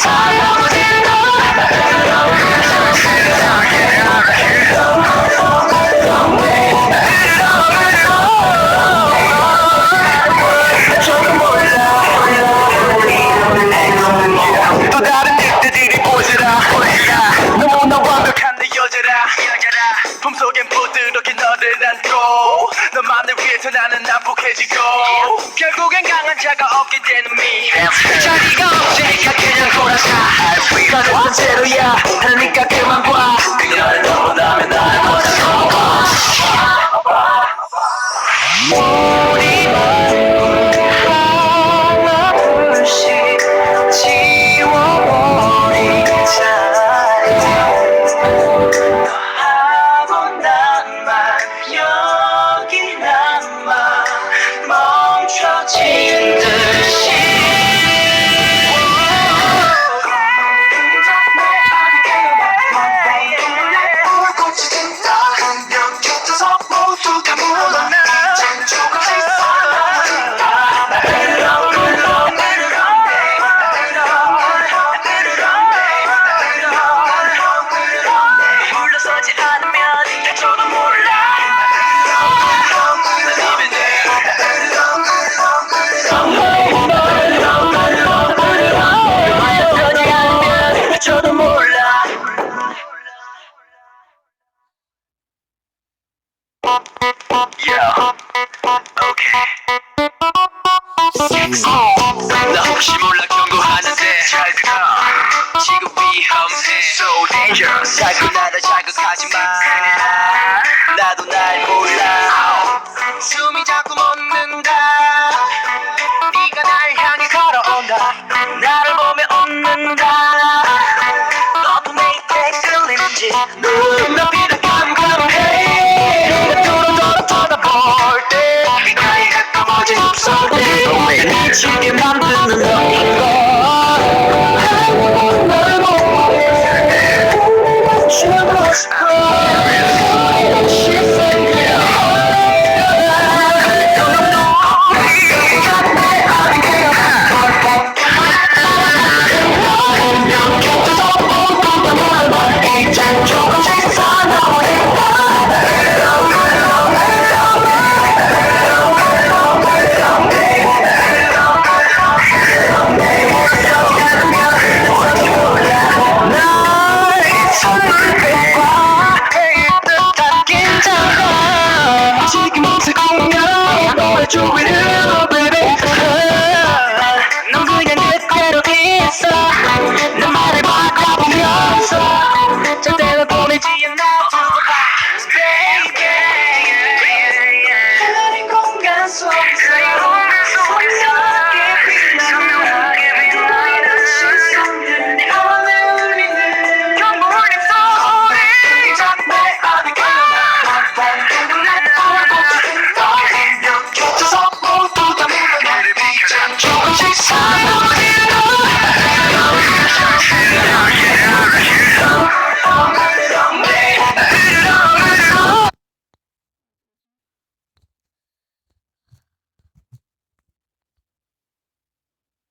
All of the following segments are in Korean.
sorry. 자리가 없게 되는 미 자리가 없으니까 그냥 돌아가. 나는 번째로야. 그러니까 그만 봐. 그녀를 넘어나면 나를 먼저 넘어가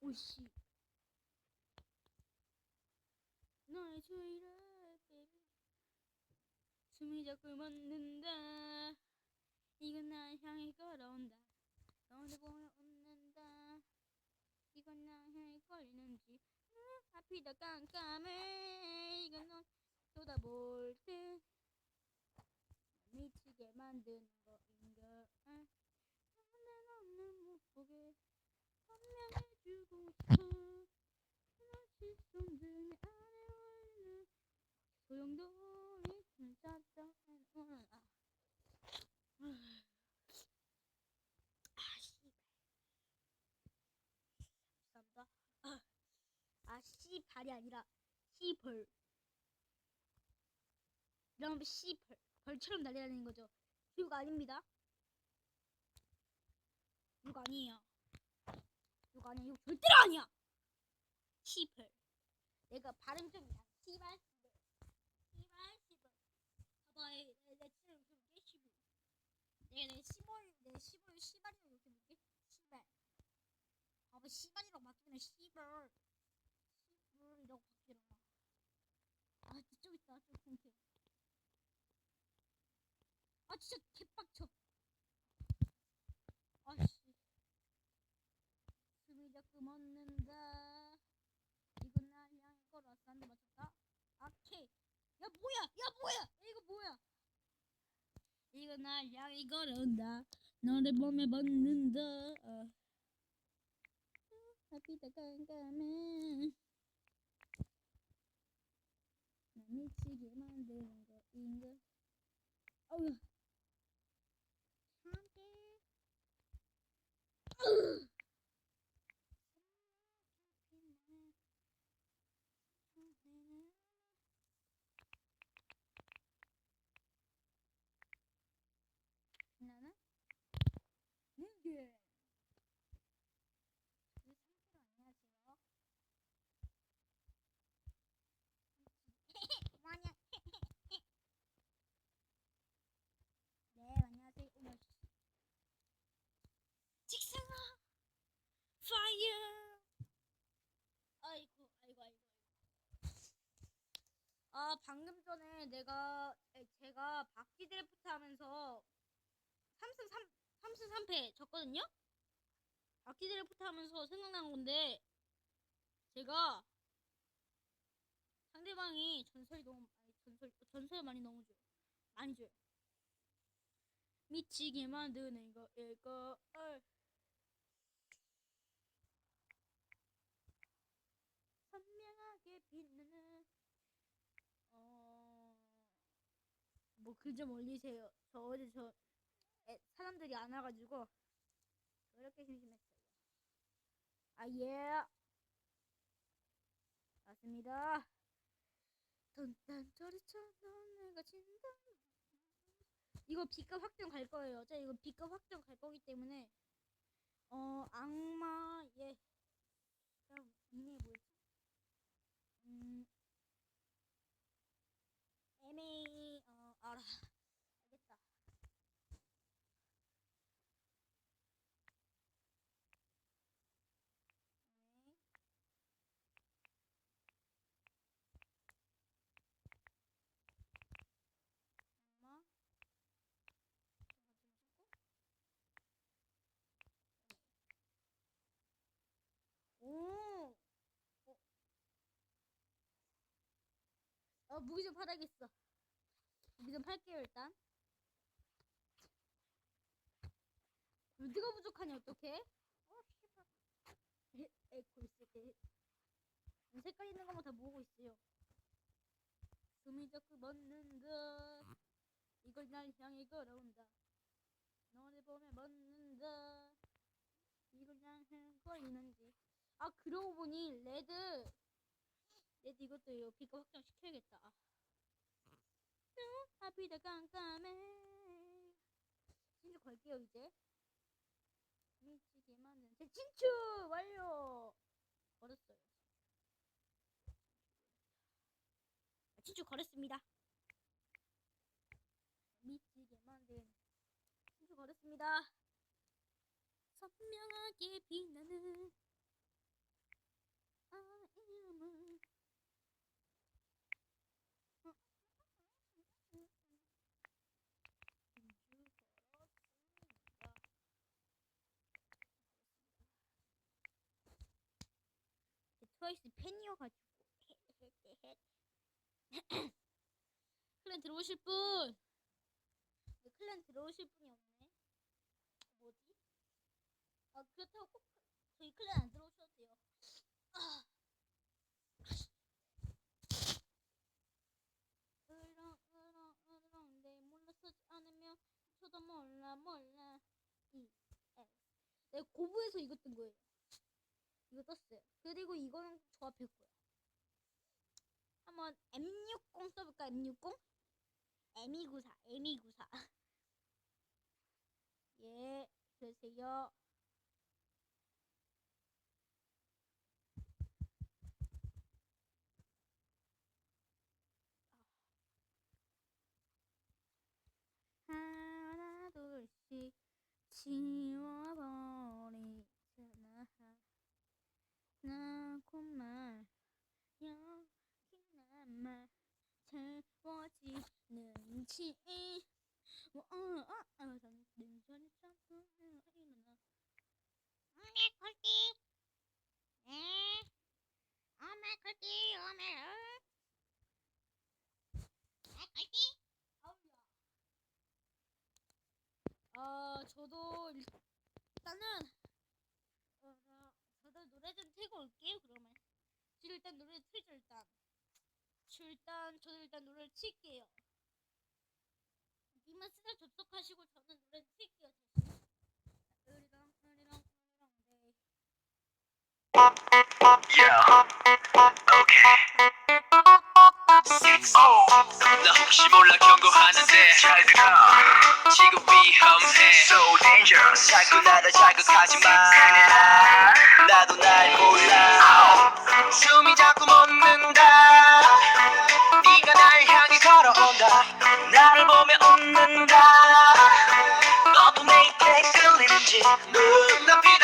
오씨. 너의 주위를 baby. 숨이 자꾸 멎는다. 이건 날 향해 걸어온다. 너를 보며 웃는다. 이건 날 향해 걸리는지. 음, 앞이 더 깜깜해. 이건 넌 쏟아볼 듯. 미치게 만드는 거인가. 난 너는 못 보게 선명해 주고 싶어. 하나씩 손들며 안에 올리는 소용돌이 찾던 오늘 아. 아, 씨. 죄송합니다. 아, 아, 씨 발이 아니라 씨벌. 이러면 씨벌. 벌처럼 날아다니는 거죠. 욕 아닙니다. 욕 아니에요. 욕 아니야. 욕 절대로 아니야. 씨벌. 내가 발음 좀 야. 씨발 씨발. 씨발 씨발. 봐봐, 내, 내, 내 진짜 이렇게 볼게. 씨발. 내가 내 씨벌 씨발이라고 이렇게 볼게. 씨발. 봐봐, 씨발이라고 바뀌면 씨벌. 씨벌이라고 바뀌라. 아, 뒤쪽 있다. 좀 공개. 아 진짜 개빡쳐 아씨 숨이 자꾸 멎는다. 이건 날 향해 걸어왔어 한대 맞췄다. 아케. 야 뭐야? 야 뭐야? 이거 뭐야? 이거 날 향해 걸어온다. 너를 보며 멎는다. 어. 앞이 다 깜깜해 나 미치게 만드는 거인가? 어우 함께 나는 이게 뭐냐 네 안녕하세요. 어머 직상아! 파이어! 아이고 아이고 아이고 아 방금 전에 내가 에, 제가 바퀴 드래프트 하면서 3승 3 3승 3패 졌거든요 바퀴 드래프트 하면서 생각난 건데 제가 상대방이 전설이 너무 아니 전설 전설 많이 너무 줘요 많이 줘요 미치게 만드는 거 이거 어. 선명하게 빛나는 어뭐 글좀 올리세요. 저 어제 저 애, 사람들이 안 와가지고 그렇게 심심했어요. 아 예. 맞습니다. 돈단 저리처럼 내가 진다. 이거 B급 확정 갈 거예요. 저 이거 B급 확정 갈 거기 때문에 어 악마의 그럼 이메일 뭐였지? 음 MA 어 알아 알겠다. 네. 악마 오! 어. 어, 무기 좀 팔아야겠어. 무기 좀 팔게요, 일단. 골드가 부족하니 어떡해? 어, 씨발. 에, 에코 있을 때. 색깔 있는 것만 다 모으고 있어요. 숨이 자꾸 멎는다. 이걸 날 향해 걸어온다. 너를 보며 멎는다. 이걸 날 향해 걸리는지. 아 그러고 보니 레드 레드 이것도 이거 비가 확정 시켜야겠다. 아. 응, 앞이 다 깜깜해. 진주 걸게요 이제. 미치게 만든 제 친추 완료. 걸었어요. 아, 친추 걸었습니다. 미치게 만든 친추 걸었습니다. 선명하게 빛나는 이름을 트와이스 팬이어가지고 클랜 들어오실 분? 왜 클랜 들어오실 분이 없네? 뭐지? 아 그렇다고 꼭 저희 클랜 안 들어오셔도 돼요. 아. 않으면 저도 몰라 몰라 이 내가 고부에서 이거 뜬 거예요. 이거 떴어요. 그리고 이거는 조합했고요. 한번 M60 써볼까? M60? M294, M294. 예, 그러세요. 하나 둘씩 지워버리잖아. 나 곧말 여기 남아 채워지는지 뭐, 어, 어, 어, 저는 눈썹이 자꾸 일어나. 네, 콜띠. 네. 어메, 콜띠, 어메, 어. 저도 일단은 노래 좀 틀고 올게요 그러면. 저 일단 노래 틀죠 일단. 저 일단 저도 일단 노래를 칠게요. 님은 스타 접속하시고 저는 노래 으리랑 네. Yeah. Okay. 나 혹시 몰라 경고하는데. 잘 들어 지금 위험해. So dangerous. 자꾸 나를 자극하지 마. 나도 날 몰라. 숨이 자꾸 멎는다. 네가 날 향해 걸어온다. 나를 보며 웃는다. 너도 내게 끌리는지 눈앞이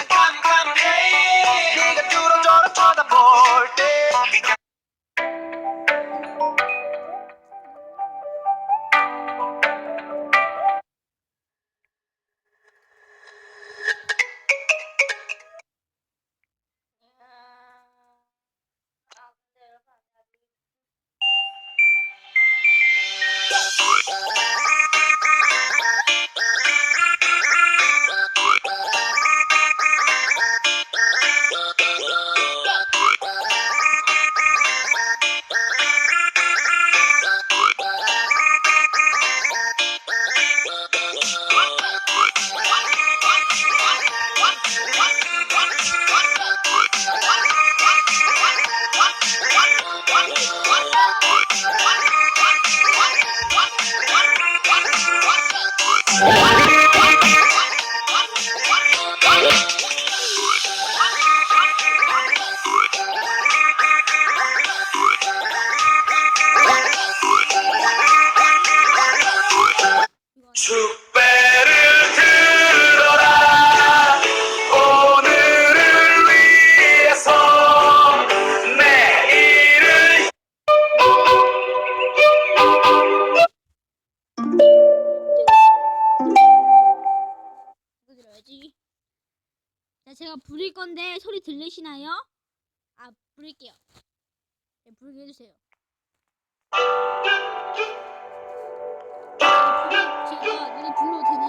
아, 부를게요. 네, 부르게 해주세요. 아, 부르, 제가 노래 불러도 되나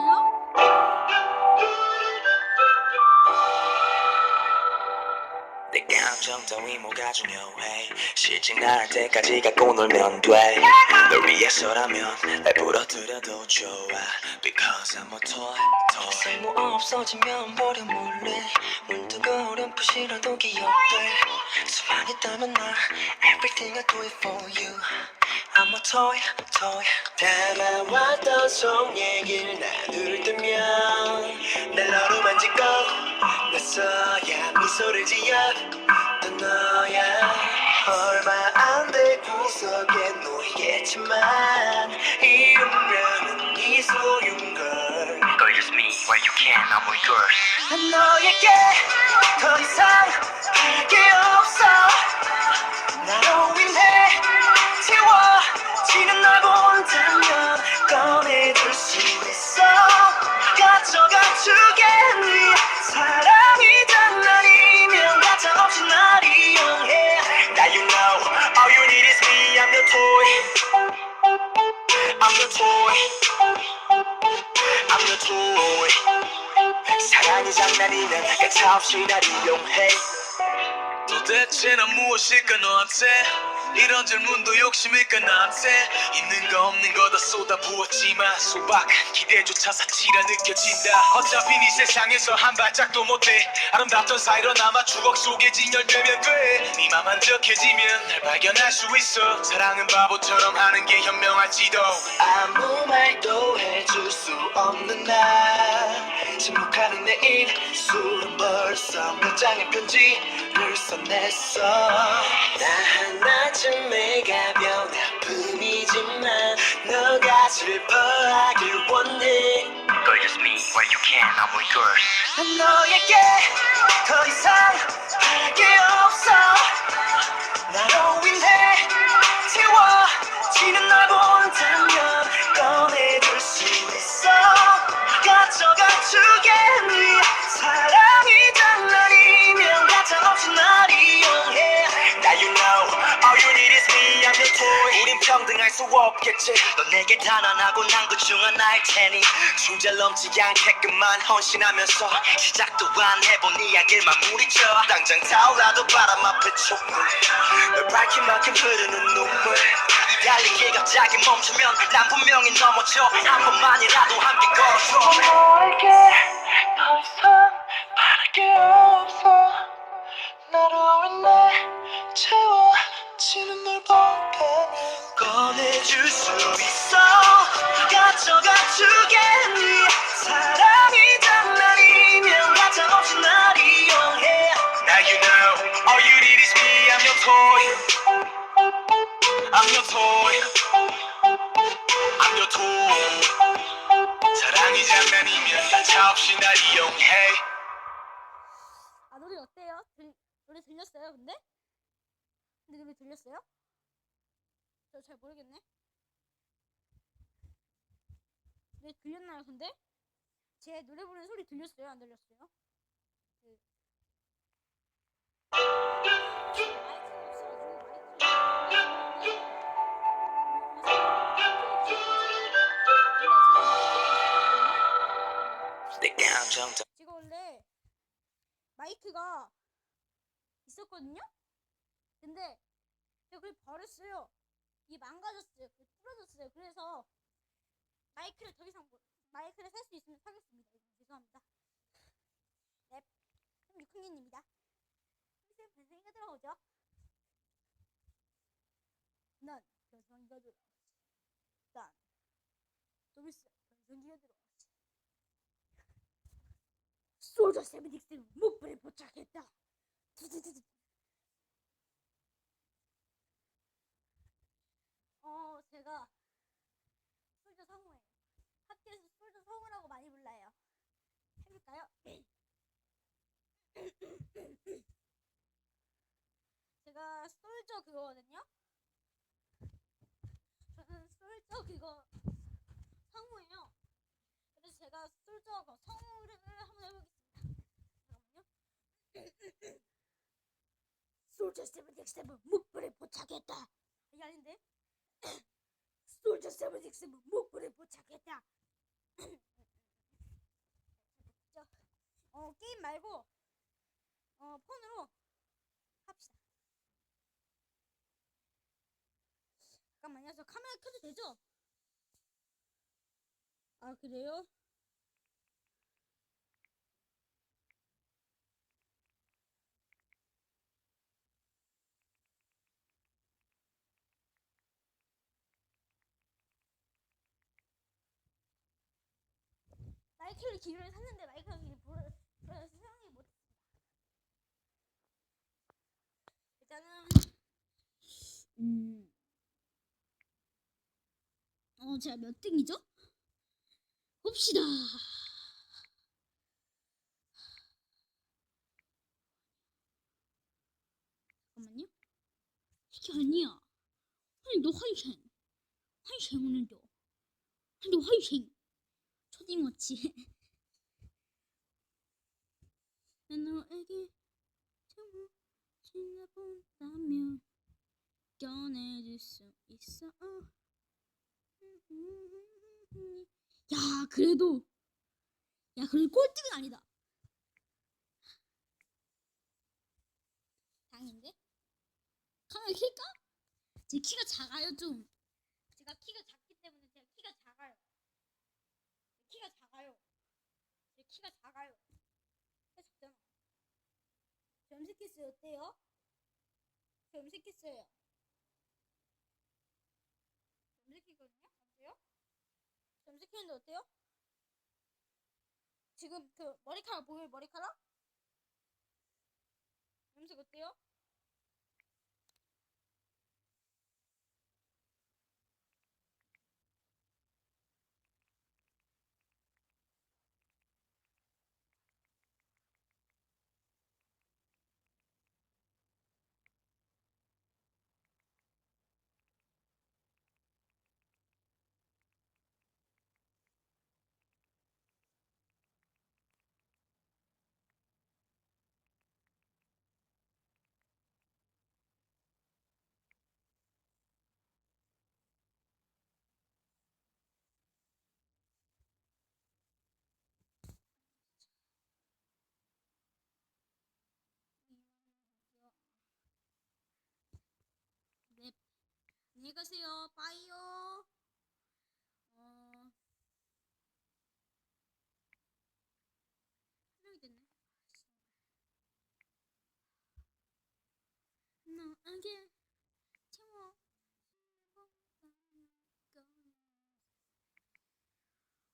감정 따위 뭐가 중요해 실증 날 때까지 갖고 놀면 돼널 위해서라면 날 부러뜨려도 좋아 Because I'm a toy, toy 쓸모 없어지면 버려 몰래 문득 어렴풋이라도 기억돼 수만 있다면 나 Everything I do it for you I'm a toy, toy 담아왔던 속 얘기를 나눌 때면 날 너로 만지고 나서야 미소를 지어 또 너야. 얼마 안 돼 구석에 놓이겠지만 이 운명은 네 소유인걸. Girl just me. Where you can I'm all yours 난 너에게 더 이상 할게 없어. Your 사랑이 장난이면 가차 없이 날 이용해. 도대체 난 무엇일까 너한테? 이런 질문도 욕심일까 나한테? 있는 거 없는 거 다 쏟아부었지만 소박한 기대조차 사치라 느껴진다. 어차피 네 세상에서 한 발짝도 못돼 아름답던 사이로 남아 추억 속에 진열되면 돼네 맘 한적해지면 날 발견할 수 있어. 사랑은 바보처럼 하는 게 현명할지도. 아무 말도 해줄 수 없는 날 침묵하는 내 입술은 벌써 몇 장의 편지를 써냈어 나 하나쯤의 가벼운 아픔이지만 너가 슬퍼하길 원해 Girl, just me where you can. I'm with yours. 난 너에게 더 이상 바랄 게 없어 없겠지? 넌 내게 단언하고 난 그 중 하나일 테니. 주제 넘치지 않게끔만 헌신하면서 시작도 안 해본 이야기를 마무리쳐 당장 타올라도 바람 앞에 촛불. 널 밝힌 만큼 흐르는 눈물. 이 달리기 갑자기 멈추면 난 분명히 넘어져. 한 번만이라도 함께 걸어줘 꺼내줄 수 있어. 가져가 주겠니? 사랑이 장난 이면 가차없이 날 이용해. Now you know all you need is me I'm your toy. I'm your toy. I'm your toy. 사랑이 장난이면 가차 없이 날 이용해. 아 노래 어때요? 들, 노래 들렸어요 근데? 근데 노래 들렸어요? 저 잘 모르겠네 노래 들렸나요 근데? 제 노래 부르는 소리 들렸어요 안 들렸어요? 그... 제가 원래 마이크가 있었거든요? 근데 제가 그걸 버렸어요. 이게 망가졌어요. 부러졌어요. 그래서 마이크를 더 이상 못, 마이크를 살 수 있으면 사겠습니다. 죄송합니다. 네, 그럼 육흥님입니다. 선생님 변생이가 들어오죠? 난 변성이가 들어오지. 난좀 있어 변성기가 들어오지. 솔저 세븐틱스 목불에 포착했다. 두두두두. 어, 제가 성우예요. 학교에서 솔저 성우라고 많이 불러요. 해볼까요? 제가 솔저 그거거든요. 저는 솔저 그거 성우예요. 그래서 제가 솔저 그 성우를 한번 해보겠습니다. 잠깐만요. 솔저 세븐틱스븐 목불에 포착했다. 이게 아닌데? 솔저 세븐틱스븐 목불에 포착했다. 저, 어 게임 말고 어 폰으로 합시다. 잠깐만요. 저 카메라 켜도 되죠? 아 그래요? 마이크를 기존에 샀는데 마이크가 불어 불어서 사용이 못했습니다. 일단은 음, 어 제가 몇 등이죠? 봅시다. 잠깐만요. 이게 아니야. 아니 너 화이생. 화이생 오늘도. 아니 너 화이생. 초딩어치. 난 너에게 정말 지나본다면 꺼내줄 수 있어. 음. 야 그래도 야 그래도 꼴등은 아니다 다행인데 카메라 킬까? 제 키가 작아요 좀 제가 키가 작기 때문에 제가 키가 작아요 제 키가 작아요 제 키가 작아요 키가 작잖아 염색했어요 어때요? 저 염색했어요 염색했거든요? 어때요? 염색했는데 어때요? 지금 그 머리카락 보여요 머리카락? 염색 어때요? 네. 안녕히 가세요. 빠이요. 어. 한 명이 됐네. 너에게 채워.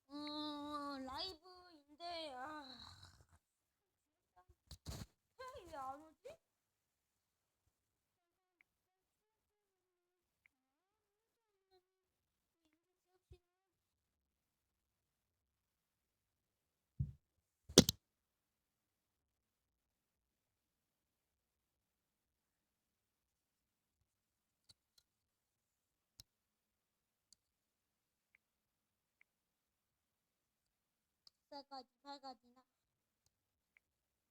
어, 라이브인데, 아. 태양이 왜 안 오지? 싸가지 바가지나.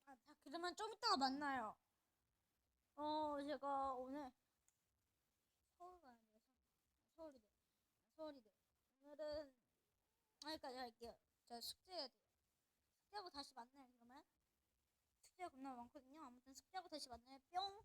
아, 자 그러면 좀 이따가 만나요. 어 제가 오늘 서울 가는데 서울이대 서울이대 오늘은 여기까지 할게요. 저 숙제해야 돼요. 숙제하고 다시 만나요 그러면. 숙제가 겁나 많거든요. 아무튼 숙제하고 다시 만나요. 뿅